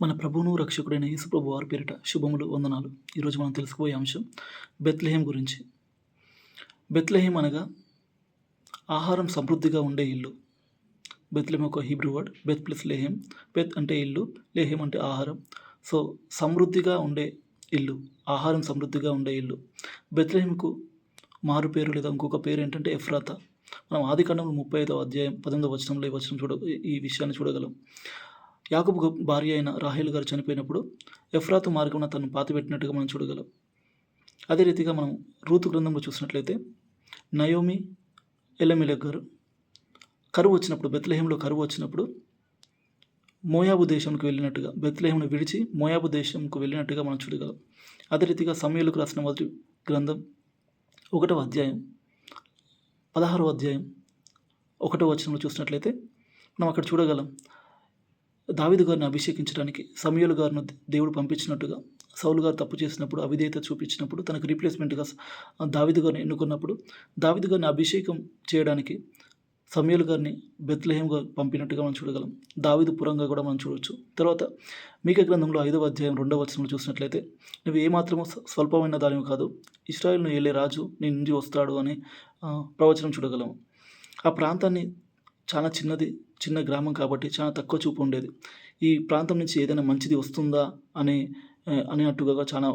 మన ప్రభువును రక్షకుడైన యేసుప్రభు వారి పేరిట శుభములు వందనాలు. ఈరోజు మనం తెలుసుకోబోయే అంశం బెత్లెహేం గురించి. బెత్లెహేం అనగా ఆహారం సమృద్ధిగా ఉండే ఇల్లు. బెత్లెహేం ఒక Hebrew word Beth plus Lehem. Beth అంటే ఇల్లు లేహేం అంటే ఆహారం. సో సమృద్ధిగా ఉండే ఇల్లు ఆహారం సమృద్ధిగా ఉండే ఇల్లు. బెత్లెహేంకు మారు పేరు లేదా ఇంకొక పేరు ఏంటంటే ఎఫ్రాత. మనం ఆది కాండంలో ముప్పై ఐదవ అధ్యాయం పద్దెనిమిదవ వచనంలో ఈ వచనం చూడ ఈ విషయాన్ని చూడగలం. యాకబు భార్య అయిన రాహేల్ గారు చనిపోయినప్పుడు ఎఫ్రాతు మార్గమున తను పాతిపెట్టినట్టుగా మనం చూడగలం. అదే రీతిగా మనం రూతు గ్రంథంలో చూసినట్లయితే నయోమి ఎలమిలక్ గారు కరువు వచ్చినప్పుడు బెత్లహేంలో కరువు వచ్చినప్పుడు మోయాబు దేశంకు వెళ్ళినట్టుగా బెత్లహేంను విడిచి మోయాబు దేశంకు వెళ్ళినట్టుగా మనం చూడగలం. అదే రీతిగా సమయలకు రాసిన మొదటి గ్రంథం ఒకటవ అధ్యాయం పదహారవ అధ్యాయం ఒకటవ వచనంలో చూసినట్లయితే మనం అక్కడ చూడగలం. దావిదు గారిని అభిషేకించడానికి సమయలు గారిని దేవుడు పంపించినట్టుగా సౌలు గారు తప్పు చేసినప్పుడు అవిధేయత చూపించినప్పుడు తనకు రీప్లేస్మెంట్గా దావిదు గారిని ఎన్నుకున్నప్పుడు దావిదు గారిని అభిషేకం చేయడానికి సమయలు గారిని బెత్లహేమ్గా పంపినట్టుగా మనం చూడగలం. దావిదు పురంగా కూడా మనం చూడవచ్చు తర్వాత మీక గ్రంథంలో ఐదవ అధ్యాయం రెండవ వచనంలో చూసినట్లయితే నువ్వు ఏమాత్రమో స్వల్పమైన దానివి కాదు. ఇస్రాయల్ను వెళ్ళే రాజు నీ నుంచి వస్తాడు అని ప్రవచనం చూడగలము. ఆ ప్రాంతాన్ని చాలా చిన్నది చిన్న గ్రామం కాబట్టి చాలా తక్కువ చూపు ఉండేది. ఈ ప్రాంతం నుంచి ఏదైనా మంచిది వస్తుందా అని అనేటట్టుగా చాలా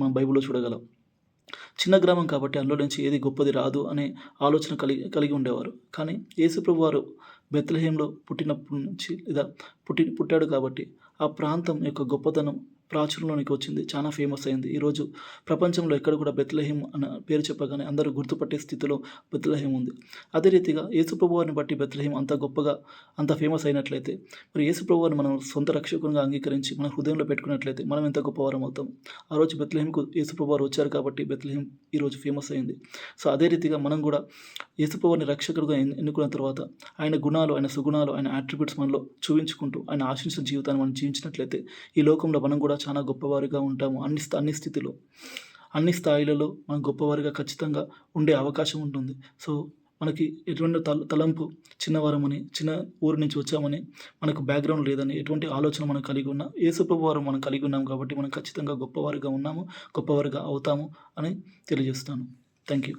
మన బైబిల్లో చూడగలం. చిన్న గ్రామం కాబట్టి అందులో నుంచి ఏది గొప్పది రాదు అనే ఆలోచన కలిగి కలిగి ఉండేవారు. కానీ యేసుప్రభు వారు బెత్లహేంలో పుట్టినప్పటి నుంచి లేదా పుట్టి పుట్టాడు కాబట్టి ఆ ప్రాంతం యొక్క గొప్పతనం ప్రాచుర్యంలోనికి వచ్చింది. చాలా ఫేమస్ అయింది. ఈరోజు ప్రపంచంలో ఎక్కడ కూడా బెత్లహేం అన్న పేరు చెప్పగానే అందరూ గుర్తుపట్టే స్థితిలో బెత్లహేం ఉంది. అదే రీతిగా యేసుప్రభు వారిని బట్టి బెత్లహేం అంత గొప్పగా అంత ఫేమస్ అయినట్లయితే మరి యేసుప్రభు వారిని మనం సొంత రక్షకునిగా అంగీకరించి మన హృదయంలో పెట్టుకున్నట్లయితే మనం ఎంత గొప్పవారం అవుతాం? ఆ రోజు బెత్లహేంకు యేసుప్రభు వారు వచ్చారు కాబట్టి బెత్లహేం ఈరోజు ఫేమస్ అయింది. సో అదే రీతిగా మనం కూడా యేసుప్రభుని రక్షకుడుగా ఎన్నుకున్న తర్వాత ఆయన గుణాలు ఆయన సుగుణాలు ఆయన అట్రిబ్యూట్స్ మనలో చూపించుకుంటూ ఆయన ఆశించిన జీవితాన్ని మనం జీవించినట్లయితే ఈ లోకంలో మనం కూడా చాలా గొప్పవారిగా ఉంటాము. అన్ని అన్ని స్థితిలో అన్ని స్థాయిలలో మనం గొప్పవారిగా ఖచ్చితంగా ఉండే అవకాశం ఉంటుంది. సో మనకి ఎటువంటి తల తలంపు చిన్నవారమని చిన్న ఊరు నుంచి వచ్చామని మనకు బ్యాక్గ్రౌండ్ లేదని ఎటువంటి ఆలోచన మనం కలిగి ఉన్నా ఏసుప్రభు వారు మనం కలిగి ఉన్నాం కాబట్టి మనం ఖచ్చితంగా గొప్పవారిగా ఉన్నాము గొప్పవారిగా అవుతాము అని తెలియజేస్తాను థ్యాంక్ యూ